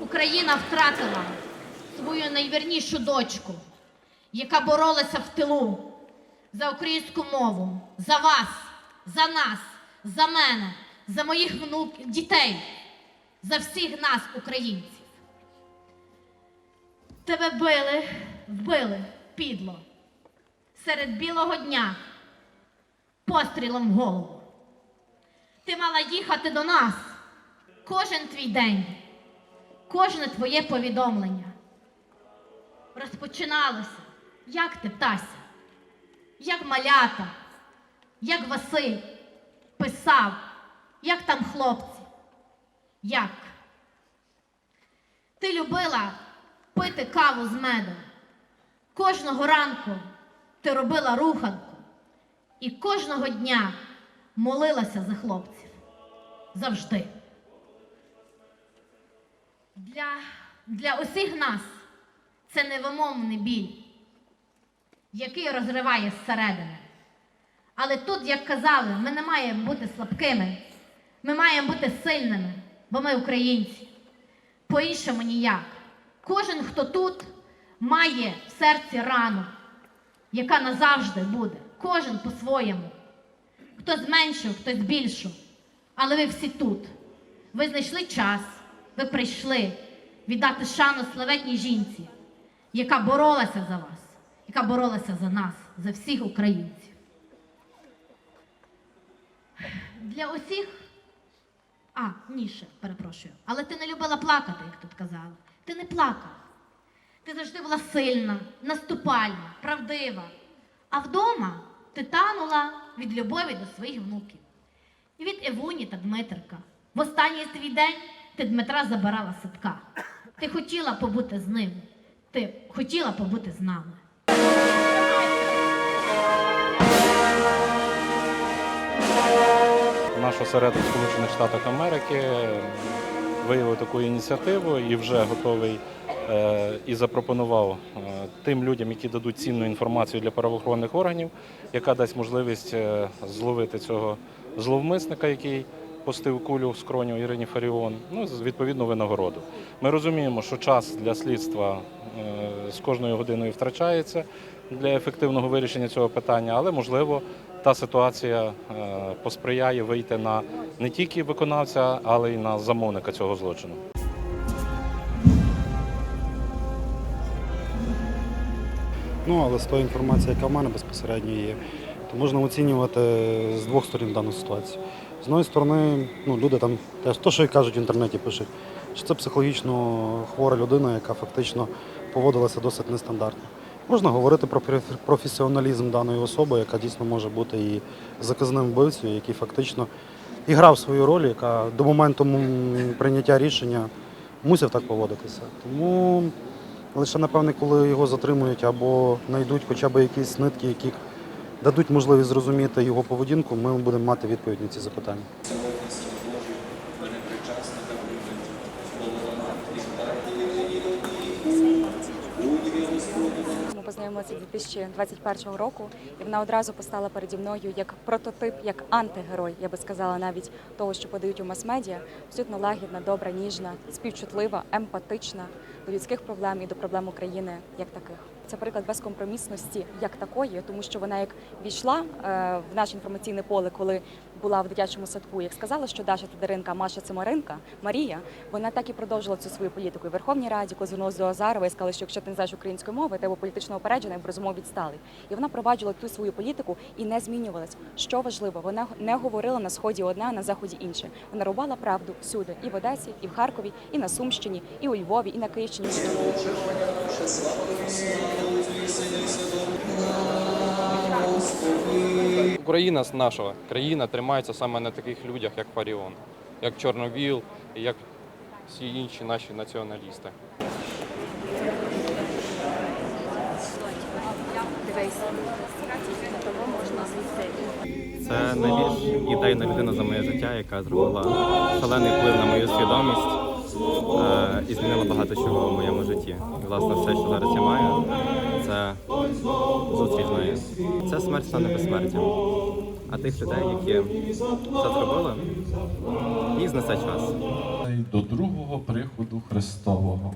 Україна втратила свою найвірнішу дочку, яка боролася в тилу за українську мову, за вас, за нас, за мене, за моїх внук, дітей, за всіх нас, українців. Тебе били, вбили підло серед білого дня пострілом в голову. Ти мала їхати до нас кожен твій день, кожне твоє повідомлення. Розпочиналося, як ти птася, як малята, як Василь писав, як там хлопці, як. Ти любила пити каву з медом. Кожного ранку ти робила руханку і кожного дня молилася за хлопців. Завжди. Для, для усіх нас це невимовний біль, який розриває зсередини. Але тут, як казали, ми не маємо бути слабкими, ми маємо бути сильними, бо ми українці. По-іншому ніяк. Кожен, хто тут, має в серці рану, яка назавжди буде. Кожен по-своєму. Хтось зменшив, хтось збільшив. Але ви всі тут. Ви знайшли час, ви прийшли віддати шану славетній жінці, яка боролася за вас, яка боролася за нас, за всіх українців. Для усіх. А, ні, ще, перепрошую. Але ти не любила плакати, як тут казали. Ти не плакав. Ти завжди була сильна, наступальна, правдива. А вдома ти танула від любові до своїх внуків. І від Евуні та Дмитрика. В останній свій день ти Дмитра забирала садка. Ти хотіла побути з ним. Ти хотіла побути з нами. Наш осередок Сполучених Штатах Америки виявив таку ініціативу і вже готовий е, і запропонував е, тим людям, які дадуть цінну інформацію для правоохоронних органів, яка дасть можливість е, зловити цього зловмисника, який пустив кулю в скроню Ірині Фаріон, ну відповідну винагороду. Ми розуміємо, що час для слідства з кожною годиною втрачається для ефективного вирішення цього питання, але можливо та ситуація е, посприяє вийти на не тільки виконавця, але й на замовника цього злочину. Ну, але з тої інформації, яка в мене безпосередньо є, то можна оцінювати з двох сторін дану ситуацію. З однієї сторони, ну, люди там теж то, що і кажуть в інтернеті, пишуть, що це психологічно хвора людина, яка фактично поводилася досить нестандартно. Можна говорити про професіоналізм даної особи, яка дійсно може бути і заказним вбивцею, який фактично і грав свою роль, яка до моменту прийняття рішення мусив так поводитися. Тому лише напевне, коли його затримують або знайдуть хоча б якісь нитки, які дадуть можливість зрозуміти його поведінку, ми будемо мати відповідь на ці запитання. Ми познайомилися 2021 року, і вона одразу постала переді мною як прототип, як антигерой, я би сказала, навіть того, що подають у мас-медіа. Абсолютно лагідна, добра, ніжна, співчутлива, емпатична до людських проблем і до проблем України як таких. Це приклад безкомпромісності як такої, тому що вона як війшла е, в наше інформаційне поле, коли була в дитячому садку, як сказала, що Даша Тодоренка, Маша Цемаринка, Марія, вона так і продовжила цю свою політику. І в Верховній Раді, коли звернулася до Азарова і сказала, що якщо ти не знаєш української мови, тебе політично опереджена і безумовно відсталий. І вона проваджувала ту свою політику і не змінювалась. Що важливо, вона не говорила на сході одне, а на заході інше. Вона рубала правду всюди, і в Одесі, і в Харкові, і на Сумщині, і у Львові, і на Київщині. Україна наша країна тримається саме на таких людях, як Фаріон, як Чорновіл як всі інші наші націоналісти. Це найбільш ідейна людина за моє життя, яка зробила шалений вплив на мою свідомість. е, і змінила багато чого в моєму житті. Власне, все, що зараз я маю, це зустріч з нею. Ця смерть стане безсмертям. А тих людей, які це зробили, їх знесе час. до другого приходу Христового.